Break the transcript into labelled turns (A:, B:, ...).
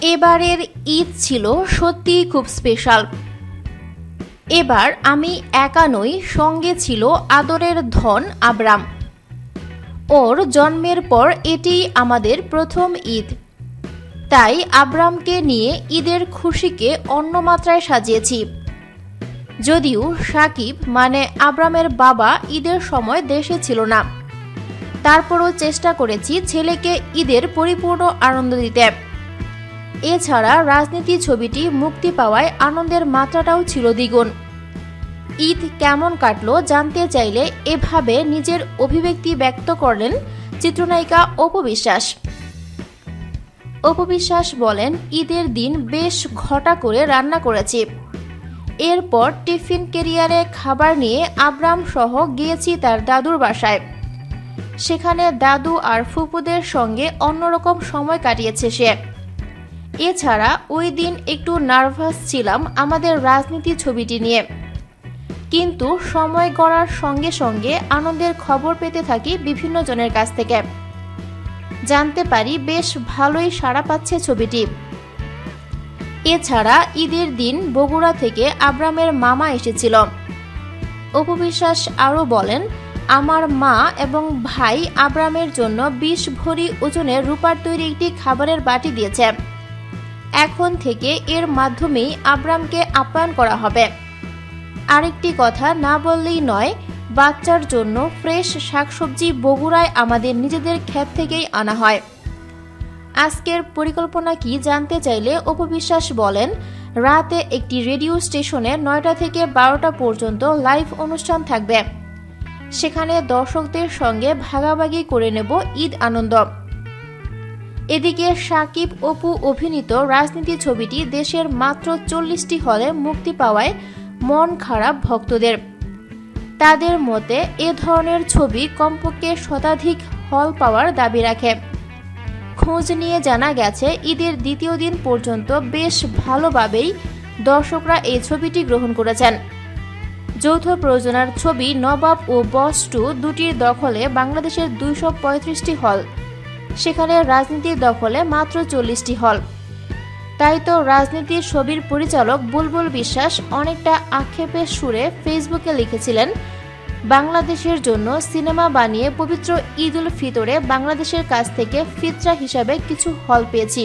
A: এবারের ঈদ ছিল সত্যি খুব স্পেশাল এবার আমি একা নই, সঙ্গে ছিল আদরের ধন আবরাম। ওর জন্মের পর এটি আমাদের প্রথম ঈদ। তাই আবরামকে নিয়ে ঈদের খুশিকে অন্য মাত্রায় সাজিয়েছি। যদিও সাকিব মানে আবরামের বাবা ঈদের সময় দেশে ছিল না। তারপরও চেষ্টা করেছি ছেলেকে ঈদের পরিপূর্ণ আনন্দ দিতে। এছাড়া রাজনীতি ছবিটি মুক্তি পাওয়ায় আনন্দের মাত্রাটাও ছিল দ্বিগুণ। ঈদ কেমন কাটলো জানতে চাইলে এভাবে নিজের অভিব্যক্তি ব্যক্ত করলেন চিত্রনায়িকা অপবিশ্বাস অপবিশ্বাস বলেন, ঈদের দিন বেশ ঘটা করে রান্না করেছি। এরপর টিফিন কেরিয়ারে খাবার নিয়ে আব্রাম সহ গিয়েছি তার দাদুর বাসায়। সেখানে দাদু আর ফুপুদের সঙ্গে অন্যরকম সময় কাটিয়েছে সে। এছাড়া ওই দিন একটু নার্ভাস ছিলাম আমাদের রাজনীতি ছবিটি নিয়ে। কিন্তু সময় গড়ার সঙ্গে সঙ্গে আনন্দের খবর পেতে থাকি বিভিন্ন জনের কাছ থেকে। জানতে পারি বেশ ভালোই সাড়া পাচ্ছে ছবিটি। এছাড়া ঈদের দিন বগুড়া থেকে আব্রামের মামা এসেছিল। অপবিশ্বাস আরও বলেন আমার মা এবং ভাই আব্রামের জন্য বিশ ভরি ওজনের রূপার তৈরি একটি খাবারের বাটি দিয়েছে। এখন থেকে এর মাধ্যমেই আব্রামকে আপ্যায়ন করা হবে। আরেকটি কথা না বললেই নয়, বাচ্চার জন্য ফ্রেশ শাকসবজি বগুড়ায় আমাদের নিজেদের ক্ষেত থেকেই আনা হয়। আজকের পরিকল্পনা কি জানতে চাইলে অপবিশ্বাস বলেন, রাতে একটি রেডিও স্টেশনে নয়টা থেকে বারোটা পর্যন্ত লাইভ অনুষ্ঠান থাকবে। সেখানে দর্শকদের সঙ্গে ভাগাভাগি করে নেব ঈদ আনন্দ। এদিকে সাকিব অপু অভিনীত রাজনীতি ছবিটি দেশের মাত্র চল্লিশটি হলে মুক্তি পাওয়ায় মন খারাপ ভক্তদের। তাদের মতে, এ ধরনের ছবি কমপক্ষে শতাধিক হল পাওয়ার দাবি রাখে। খোঁজ নিয়ে জানা গেছে, ঈদের দ্বিতীয় দিন পর্যন্ত বেশ ভালোভাবেই দর্শকরা এই ছবিটি গ্রহণ করেছেন। যৌথ প্রযোজনার ছবি নবাব ও বস টু দুটির দখলে বাংলাদেশের দুইশো পঁয়ত্রিশটি হল। সেখানে রাজনীতির দখলে মাত্র চল্লিশটি হল। তাই তো রাজনীতির ছবির পরিচালক বুলবুল বিশ্বাস অনেকটা আক্ষেপের সুরে ফেসবুকে লিখেছিলেন, বাংলাদেশের জন্য সিনেমা বানিয়ে পবিত্র ঈদ উল ফিতরে বাংলাদেশের কাছ থেকে ফিতরা হিসাবে কিছু হল পেয়েছি।